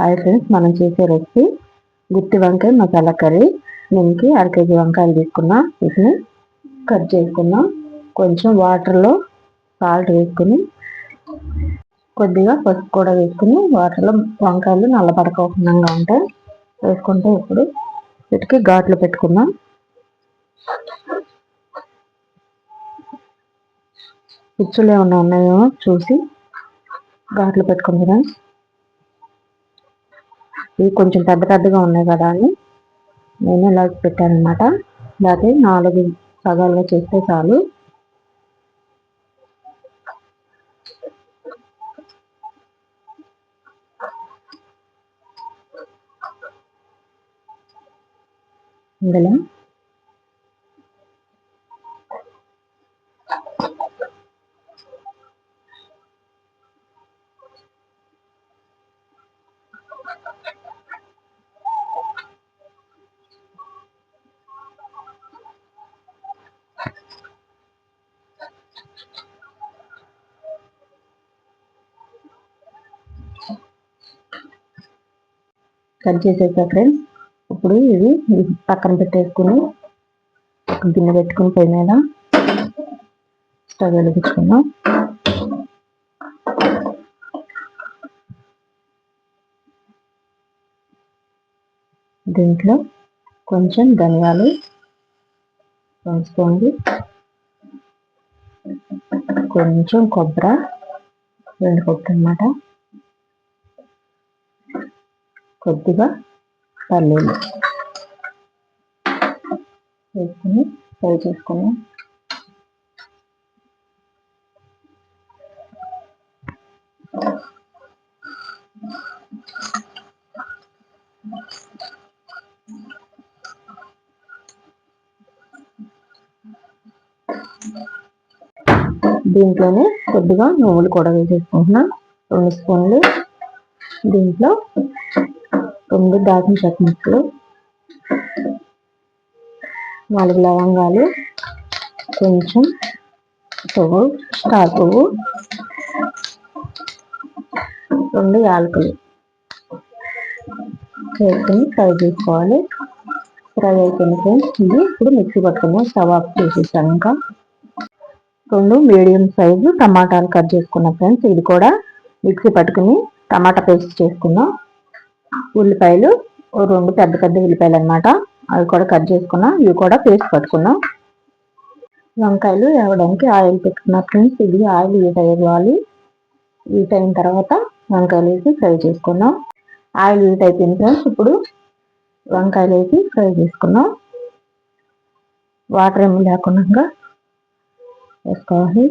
Hi friends మనం చేసే recipe గుత్తి వంకాయ మసాలా కర్రీ. దీనికి అర కేజీ వంకాయలు తీసుకున్నా వీటిని కట్ చేసుకున్నాం. కొంచెం వాటర్లో సాల్ట్ వేసుకుని కొద్దిగా పసుపు కూడా వేసుకుని వాటర్లో వంకాయలు నల్లబడకోకుండా ఉంటాయి వేసుకుంటే ఇప్పుడు వీటికి ఘాట్లు పెట్టుకున్నాం పిచ్చులు ఏమైనా ఉన్నాయో చూసి ఘాట్లు పెట్టుకుంటున్నాం. ఇవి కొంచెం పెద్ద పెద్దగా ఉన్నాయి కదా అని నేను ఇలా పెట్టాను అనమాట లేకపోతే నాలుగు సగాలుగా చేస్తే చాలు. ఇందులో కట్ చేసేసా ఫ్రెండ్స్. ఇప్పుడు ఇవి పక్కన పెట్టేసుకుని గిన్నె పెట్టుకుని పోయి మీద స్టవ్ వెలిగించుకున్నాం దీంట్లో కొంచెం ధనియాలు వేసుకోండి. కొంచెం కొబ్బరి రెండు కొబ్బరి అన్నమాట. కొద్దిగా పల్లీలు వేసుకుని ఫ్రై చేసుకున్నాం. దీంట్లోనే కొద్దిగా నువ్వులు కూడా వేసేసుకుంటున్నాను రెండు స్పూన్లు దీంట్లో రెండు దాచిన చెక్క నాలుగు లవంగాలు కొంచెం పువ్వు స్టార్ పువ్వు రెండు యాలకులు. వేసుకొని ఫ్రై చేసుకోవాలి. ఫ్రై అయిపోయిన ఫ్రెండ్స్ ఇది ఇప్పుడు మిక్సీ పట్టుకున్నాం స్టవ్ ఆఫ్ చేసేసాను ఇంకా. రెండు మీడియం సైజు టమాటాలు కట్ చేసుకున్న ఫ్రెండ్స్ ఇది కూడా మిక్సీ పట్టుకుని టమాటా పేస్ట్ చేసుకున్నాం ఉల్లిపాయలు రెండు పెద్ద పెద్ద ఉల్లిపాయలు అనమాట అవి కూడా కట్ చేసుకున్నాం ఇవి కూడా పేస్ట్ పట్టుకున్నాం. వంకాయలు వేవడానికి ఆయిల్ పెట్టుకున్నా ఫ్రెండ్స్ ఇది ఆయిల్ హీట్ అయ్యాలి హీట్ అయిన తర్వాత వంకాయలు వేసి ఫ్రై చేసుకున్నాం. ఆయిల్ హీట్ అయిపోయింది ఫ్రెండ్స్ ఇప్పుడు వంకాయలు వేసి ఫ్రై చేసుకున్నాం. వాటర్ ఏమి లేకుండా వేసుకోవాలి.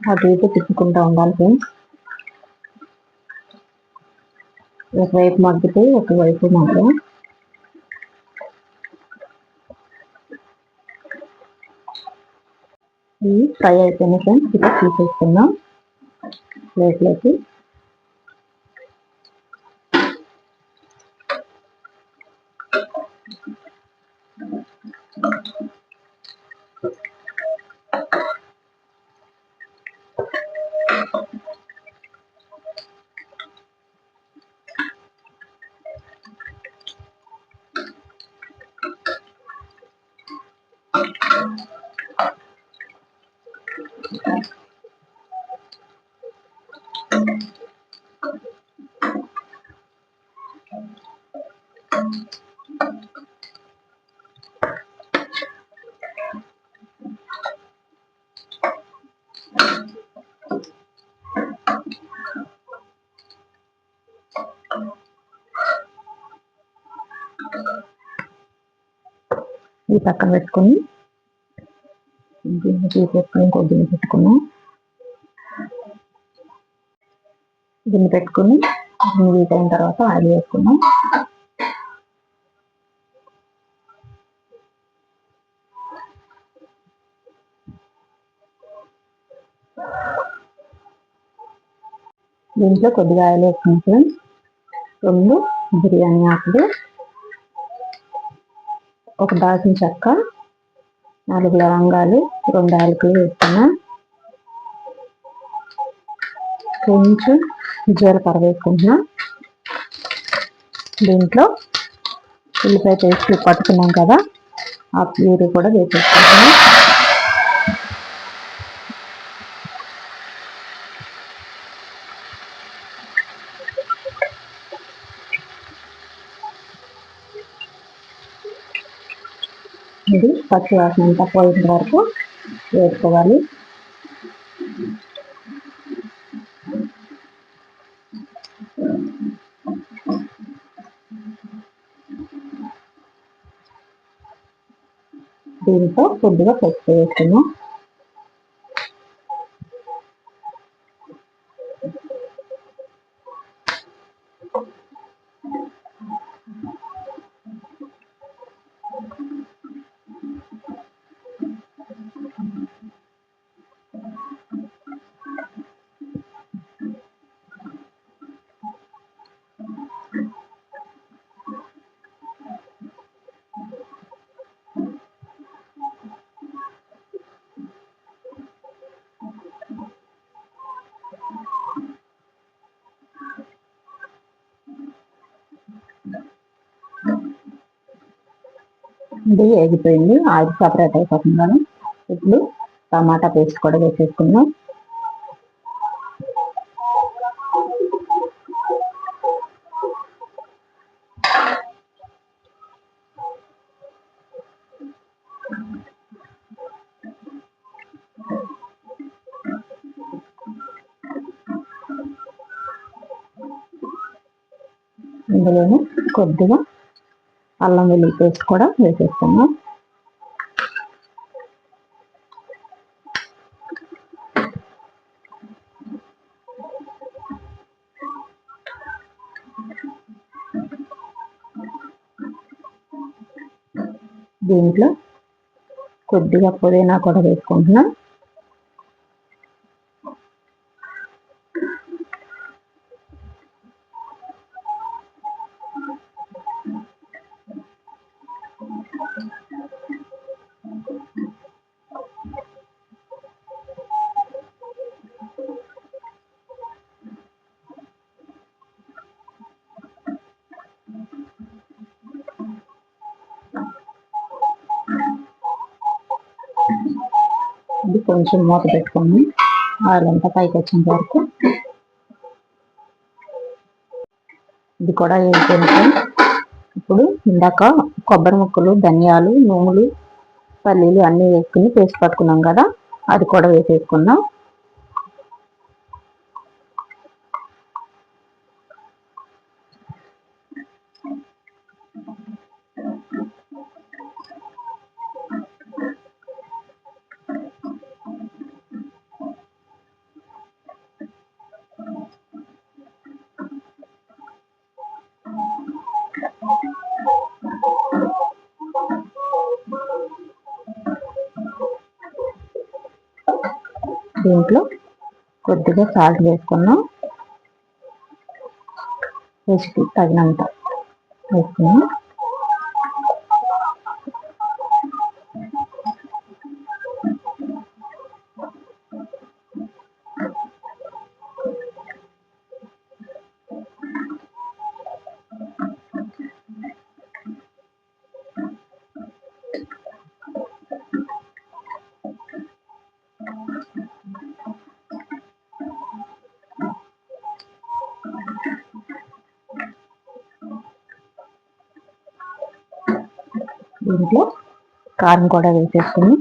అటు ఇటు తిప్పుకుంటూ ఉండాలి ఫ్రెండ్స్ ఒకవైపు మగ్గితే ఒకవైపు మగ్గ ఫ్రై అయిపోయింది ఫ్రెండ్స్ ఇట్లా తీసేసుకుందాం. ప్లేట్లోకి. ఈ పక్కన పెట్టుకొని దీన్ని తీసేసుకొని కొద్దిగా పెట్టుకున్నాం. దీన్ని పెట్టుకుని వీట్ అయిన తర్వాత ఆయిల్ వేసుకున్నాం. దీంట్లో కొద్దిగా ఆయిల్ వేసుకున్నాం. ఫ్రెండ్స్ రెండు బిర్యానీ ఆకులు. ఒక దాచిన చెక్క నాలుగు లవంగాలు రెండు యాలకులు వేసుకున్నాం కొంచెం జీలకర్ర వేసుకుంటున్నా. దీంట్లో ఉల్లిపాయ పేస్ట్ పట్టుకున్నాం కదా ఆ ప్యూరీ కూడా వేసేసుకుంటున్నాం ఇది పచ్చి వాసన అంతా పోయేంత వరకు వేసుకోవాలి. దీంతో కొద్దిగా పచ్చి వేసుకున్నాం ఇది ఎగిపోయింది ఆయిల్ సపరేట్ అయిపోతుందని ఇప్పుడు టమాటా పేస్ట్ కూడా వేసేసుకున్నాం ఇందులోనే కొద్దిగా అల్లం వెల్లుల్లి పేస్ట్ కూడా వేసేస్తున్నాం దీంట్లో కొద్దిగా పుదీనా కూడా వేసుకుంటున్నాం. కొంచెం మూత పెట్టుకుని ఆయిల్ అంతా పైకి వచ్చేంత వరకు ఇది కూడా వేసుకుంటే ఇప్పుడు ఇందాక కొబ్బరి ముక్కలు ధనియాలు నూనెలు పల్లీలు అన్నీ వేసుకుని పేస్ట్ పట్టుకున్నాం కదా అది కూడా వేసేసుకున్నాం దీంట్లో కొద్దిగా సాల్ట్ వేసుకున్నాం. రుచికి తగినంత వేసుకున్నాం. దీంట్లో కారం కూడా వేసేసుకుని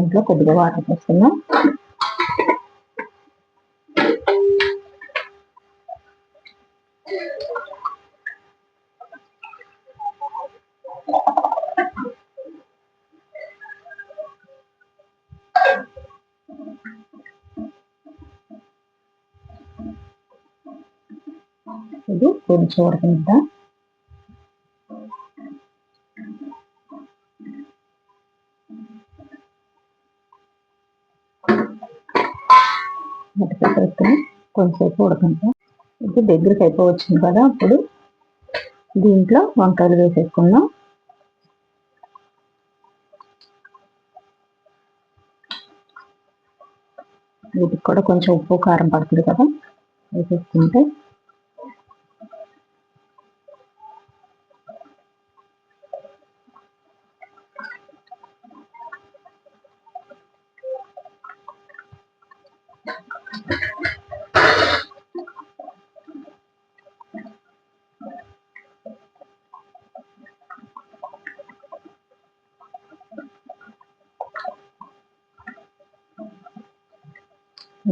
దీంట్లో కొద్దిగా వాటర్ పోసుకుందాం ఇది కొంచెం ఉడకనిద్దాం పెట్టుకుని కొంచెంసేపు ఉడకంటాం ఇది దగ్గరికి అయిపోవచ్చింది కదా అప్పుడు దీంట్లో వంకాయలు వేసేసుకుందాం. వీటికి కూడా కొంచెం ఉప్పు కారం పడుతుంది కదా వేసేసుకుంటే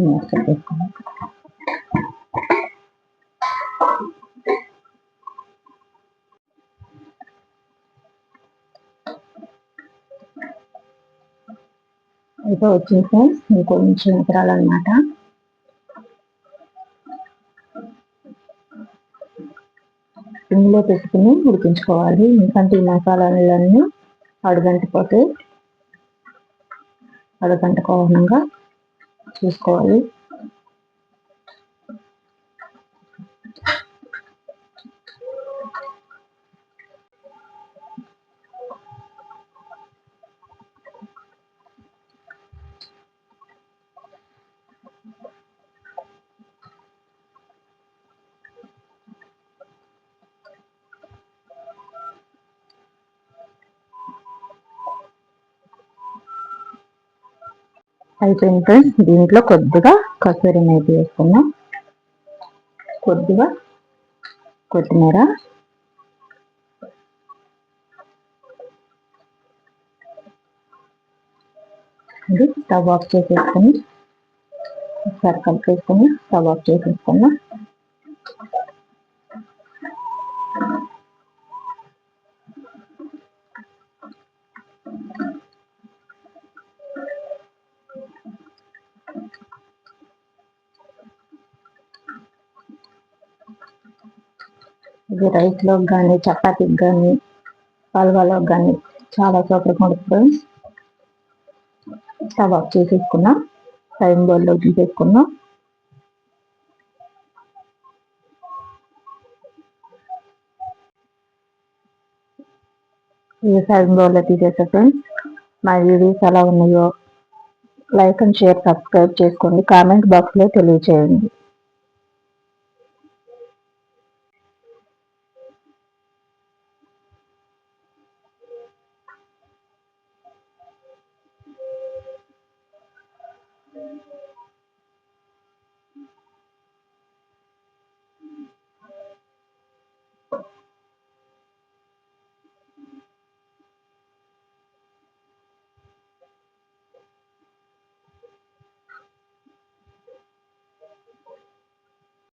మూత పెట్టుకోవాలి అయితే వచ్చింది ఫ్రెండ్స్ ఇంకొంచెం ఎకరాలన్నమాట ఇందులో పెట్టుకుని ఉడికించుకోవాలి. ఎందుకంటే ఈ మసాలాలన్నీ అడుగంటిపోతే అడుగంట కోణంగా చూసుకోవాలి అయిపోయింది ఫ్రెండ్స్ దీంట్లో కొద్దిగా కసూరి మేతి వేసుకుందాం. కొద్దిగా కొత్తిమీర. ఇది స్టవ్ ఆఫ్ చేసేసుకొని ఒకసారి కలిపేసుకొని స్టవ్ ఆఫ్ చేసేసుకున్నాం ఇది రైస్లోకి కానీ చపాతీకి కానీ హల్వాలోకి కానీ చాలా చోట్ల కొడుతుంది స్టవ్ ఆఫ్ చేసేసుకున్నా. టైం బౌల్లో తీసేసుకున్నా. ఈ సైన్ బౌల్లో తీసేసా ఫ్రెండ్స్ మా వీడియోస్ ఎలా ఉన్నాయో లైక్ అండ్ షేర్ సబ్స్క్రైబ్ చేసుకోండి. కామెంట్ బాక్స్లో తెలియచేయండి.